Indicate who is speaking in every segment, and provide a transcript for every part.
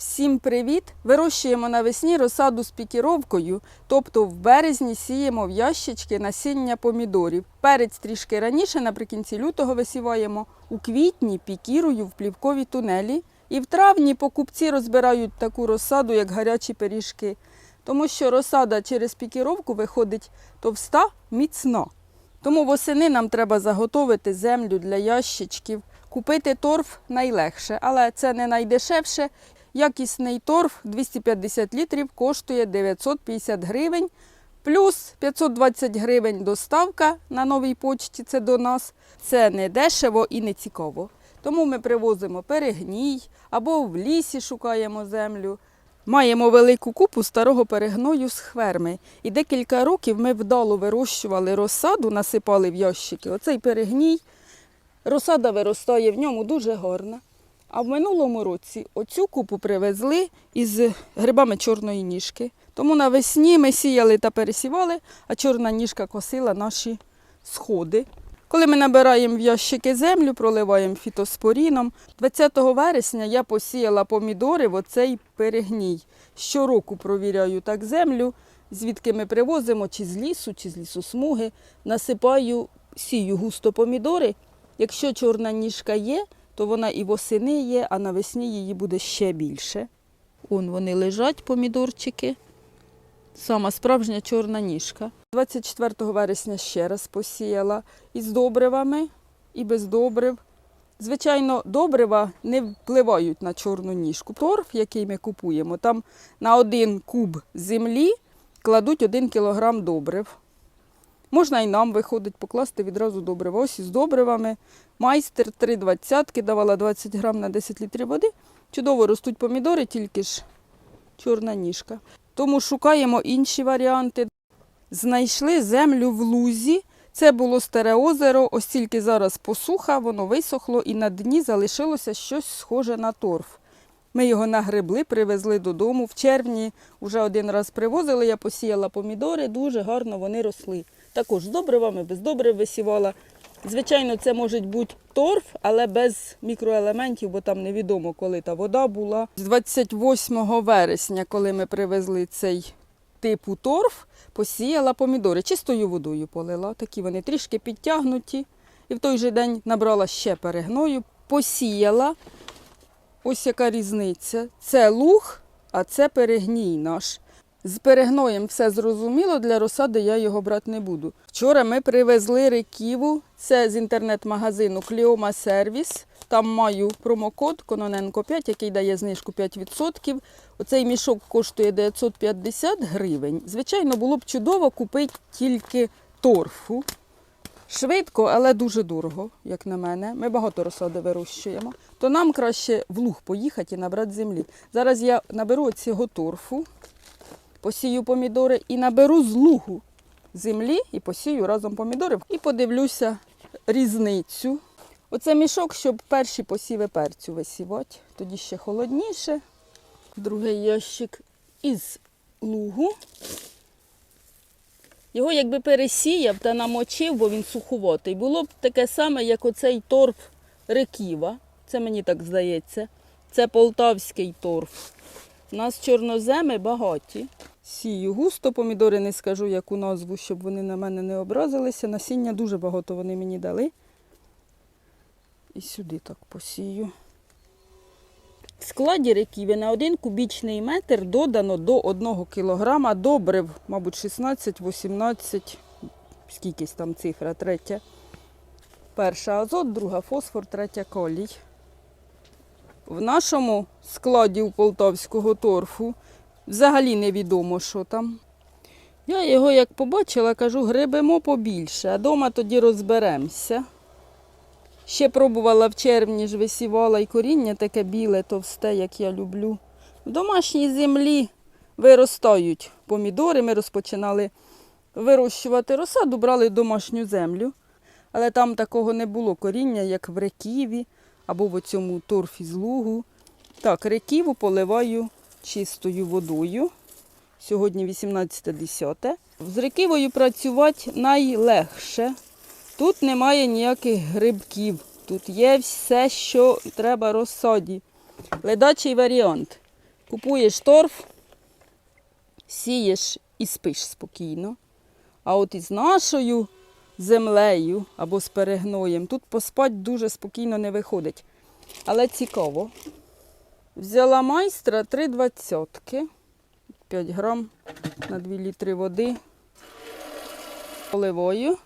Speaker 1: Всім привіт! Вирощуємо навесні розсаду з пікіровкою, тобто в березні сіємо в ящички насіння помідорів. Перець трішки раніше, наприкінці лютого висіваємо. У квітні пікірую в плівкові тунелі. І в травні покупці розбирають таку розсаду, як гарячі пиріжки. Тому що розсада через пікіровку виходить товста, міцна. Тому восени нам треба заготовити землю для ящичків. Купити торф найлегше, але це не найдешевше. Якісний торф 250 літрів коштує 950 гривень, плюс 520 гривень доставка на новій почті. Це до нас. Це не дешево і не цікаво. Тому ми привозимо перегній або в лісі шукаємо землю. Маємо велику купу старого перегною з хверми. І декілька років ми вдало вирощували розсаду, насипали в ящики. Оцей перегній. Розсада виростає в ньому дуже гарна. А в минулому році оцю купу привезли із грибами чорної ніжки. Тому навесні ми сіяли та пересівали, а чорна ніжка косила наші сходи. Коли ми набираємо в ящики землю, проливаємо фітоспоріном. 20 вересня я посіяла помідори в оцей перегній. Щороку провіряю так землю, звідки ми привозимо, чи з лісу, чи з лісосмуги. Насипаю, сію густо помідори. Якщо чорна ніжка є, то вона і восени є, а навесні її буде ще більше. Он вони лежать, помідорчики. Сама справжня чорна ніжка. 24 вересня ще раз посіяла із добривами і без добрив. Звичайно, добрива не впливають на чорну ніжку. Торф, який ми купуємо, там на один куб землі кладуть 1 кілограм добрив. Можна і нам виходить покласти відразу добрива. Ось із добривами. Майстер 3,20 давала 20 грам на 10 літрів води. Чудово ростуть помідори, тільки ж чорна ніжка. Тому шукаємо інші варіанти. Знайшли землю в лузі. Це було старе озеро, ось тільки зараз посуха, воно висохло і на дні залишилося щось схоже на торф. Ми його нагребли, привезли додому. В червні вже один раз привозили, я посіяла помідори, дуже гарно вони росли. Також з добривами, без добрив висівала. Звичайно, це може бути торф, але без мікроелементів, бо там невідомо, коли та вода була. З 28 вересня, коли ми привезли цей типу торф, посіяла помідори. Чистою водою полила. Такі вони трішки підтягнуті. І в той же день набрала ще перегною, посіяла. Ось яка різниця. Це луг, а це перегній наш. З перегноєм все зрозуміло, для розсади я його брати не буду. Вчора ми привезли реківу, це з інтернет-магазину Кліома Сервіс. Там маю промокод Кононенко 5, який дає знижку 5%. Оцей мішок коштує 950 гривень. Звичайно, було б чудово купити тільки торфу. Швидко, але дуже дорого, як на мене. Ми багато розсади вирощуємо. То нам краще в луг поїхати і набрати землі. Зараз я наберу цього торфу, посію помідори і наберу з лугу землі і посію разом помідори. І подивлюся різницю. Оце мішок, щоб перші посіви перцю висівати. Тоді ще холодніше. Другий ящик із лугу. Його якби пересіяв та намочив, бо він суховатий. Було б таке саме, як оцей торф реківа. Це мені так здається. Це полтавський торф. У нас чорноземи багаті. Сію густо, помідори не скажу, яку назву, щоб вони на мене не образилися. Насіння дуже багато вони мені дали. І сюди так посію. Складі реківи на 1 кубічний метр додано до 1 кілограма добрив, мабуть, 16-18, скількись там цифра, третя. Перша азот, друга фосфор, третя калій. В нашому складі у полтавського торфу взагалі невідомо, що там. Я його як побачила, кажу, гребемо побільше, а вдома тоді розберемося. Ще пробувала в червні ж висівала і коріння таке біле, товсте, як я люблю. В домашній землі виростають помідори. Ми розпочинали вирощувати розсаду, брали домашню землю. Але там такого не було коріння, як в реківі або в цьому торфі з лугу. Так, реківу поливаю чистою водою. Сьогодні 18.10. З реківою працювати найлегше. Тут немає ніяких грибків. Тут є все, що треба розсаді. Ледачий варіант. Купуєш торф, сієш і спиш спокійно. А от із нашою землею або з перегноєм тут поспать дуже спокійно не виходить. Але цікаво. Взяла майстра три двадцятки, 5 грам на 2 літри води. Поливою.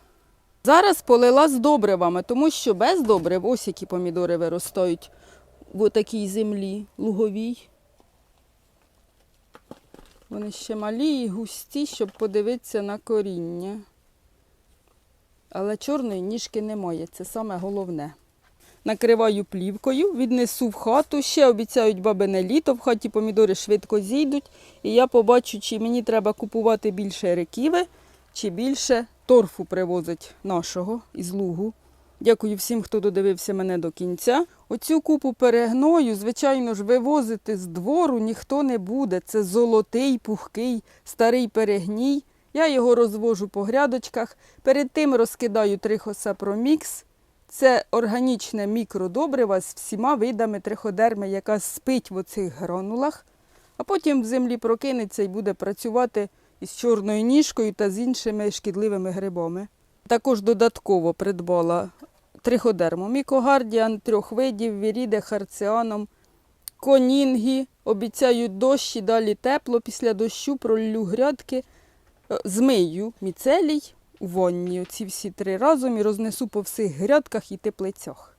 Speaker 1: Зараз полила з добривами, тому що без добрив ось які помідори виростають в такій землі луговій. Вони ще малі і густі, щоб подивитися на коріння. Але чорної ніжки немає, це саме головне. Накриваю плівкою, віднесу в хату. Ще обіцяють бабине літо, в хаті помідори швидко зійдуть. І я побачу, чи мені треба купувати більше реківи, чи більше торфу привозить нашого із лугу. Дякую всім, хто додивився мене до кінця. Оцю купу перегною, звичайно ж, вивозити з двору ніхто не буде. Це золотий, пухкий, старий перегній. Я його розвожу по грядочках. Перед тим розкидаю трихосапромікс. Це органічне мікродобрива з всіма видами триходерми, яка спить в оцих гранулах, а потім в землі прокинеться і буде працювати із чорною ніжкою та з іншими шкідливими грибами. Також додатково придбала триходерму мікогардіан трьох видів, віріде харціаном, конінгі. Обіцяють дощ і далі тепло. Після дощу проллю грядки, Е, змию міцелій у ванні. Оці всі три разом і рознесу по всіх грядках і теплицях.